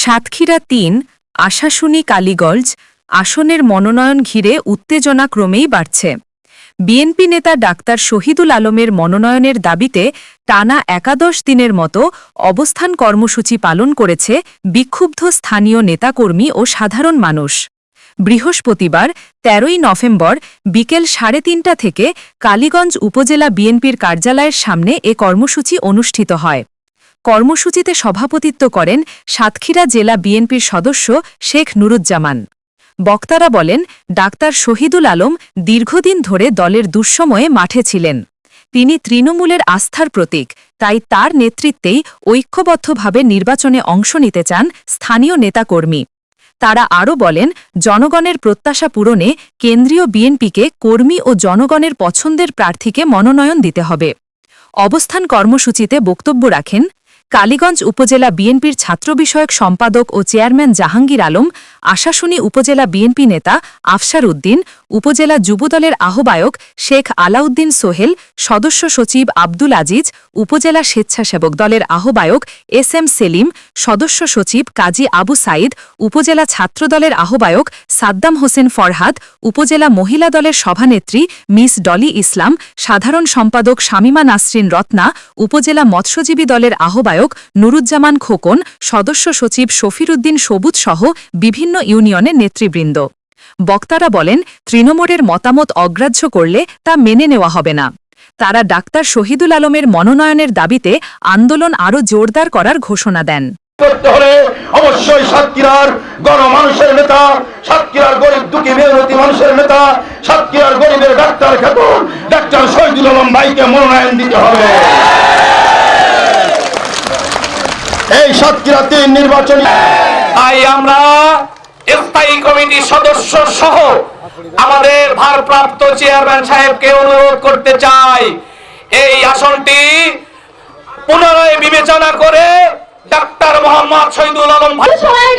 সাতক্ষীরা তিন, আশাশুনি কালীগঞ্জ, আসনের মনোনয়ন ঘিরে উত্তেজনা ক্রমেই বাড়ছে। বিএনপি নেতা ডাক্তার শহীদুল আলমের মনোনয়নের দাবিতে টানা একাদশ দিনের মতো অবস্থান কর্মসূচি পালন করেছে বিক্ষুব্ধ স্থানীয় নেতাকর্মী ও সাধারণ মানুষ। বৃহস্পতিবার, তেরোই নভেম্বর, বিকেল সাড়ে তিনটা থেকে কালীগঞ্জ উপজেলা বিএনপির কার্যালয়ের সামনে এ কর্মসূচি অনুষ্ঠিত হয়। কর্মসূচিতে সভাপতিত্ব করেন সাতক্ষীরা জেলা বিএনপির সদস্য শেখ নুরুজ্জামান। বক্তারা বলেন, ডাক্তার শহীদুল আলম দীর্ঘদিন ধরে দলের দুঃসময়ে মাঠে ছিলেন। তিনি তৃণমূলের আস্থার প্রতীক, তাই তার নেতৃত্বেই ঐক্যবদ্ধভাবে নির্বাচনে অংশ নিতে চান স্থানীয় নেতাকর্মী। তারা আরও বলেন, জনগণের প্রত্যাশা পূরণে কেন্দ্রীয় বিএনপিকে কর্মী ও জনগণের পছন্দের প্রার্থীকে মনোনয়ন দিতে হবে। অবস্থান কর্মসূচিতে বক্তব্য রাখেন কালীগঞ্জ উপজেলা বিএনপির ছাত্র বিষয়ক সম্পাদক ও চেয়ারম্যান জাহাঙ্গীর আলম, আশাশুনি উপজেলা বিএনপি নেতা আফসার উদ্দিন, উপজেলা যুবদলের আহ্বায়ক শেখ আলাউদ্দিন সোহেল, সদস্য সচিব আব্দুল আজিজ, উপজেলা স্বেচ্ছাসেবক দলের আহ্বায়ক এস এম সেলিম, সদস্য সচিব কাজী আবু সাইদ, উপজেলা ছাত্রদলের আহ্বায়ক সাদ্দাম হোসেন ফরহাদ, উপজেলা মহিলা দলের সভানেত্রী মিস ডলি ইসলাম, সাধারণ সম্পাদক শামিমা নাসরিন রত্না, উপজেলা মৎস্যজীবী দলের আহ্বায়ক নুরুজ্জামান খোকন, সদস্য সচিব শফিরুদ্দিন সবুজ সহ বিভিন্ন ইউনিয়নের নেতৃবৃন্দ। বক্তারা বলেন, তৃণমূলের মতামত অগ্রাহ্য করলে তা মেনে নেওয়া হবে না। তারা ডাক্তার শহীদুল আলমের মনোনয়নের দাবিতে আন্দোলন আরও জোরদার করার ঘোষণা দেন। অবশ্যই সাতক্ষীরার গণমানুষের নেতা, সাতক্ষীরার গরিব দুঃখী মানুষের নেতা, সাতক্ষীরার গরিবের ডাক্তার ডাক্তার শহীদুল আলম ভাইকে মনোনয়ন দিতে হবে। এই সাতক্ষীরা তিন নির্বাচনী তাই আমরা স্থায়ী কমিটির সদস্য সহ আমাদের ভারপ্রাপ্ত চেয়ারম্যান সাহেবকে অনুরোধ করতে চাই। এই আসনটি পুনরায় বিবেচনা করে ডাক্তার মোহাম্মদ শহীদুল আলম ভাই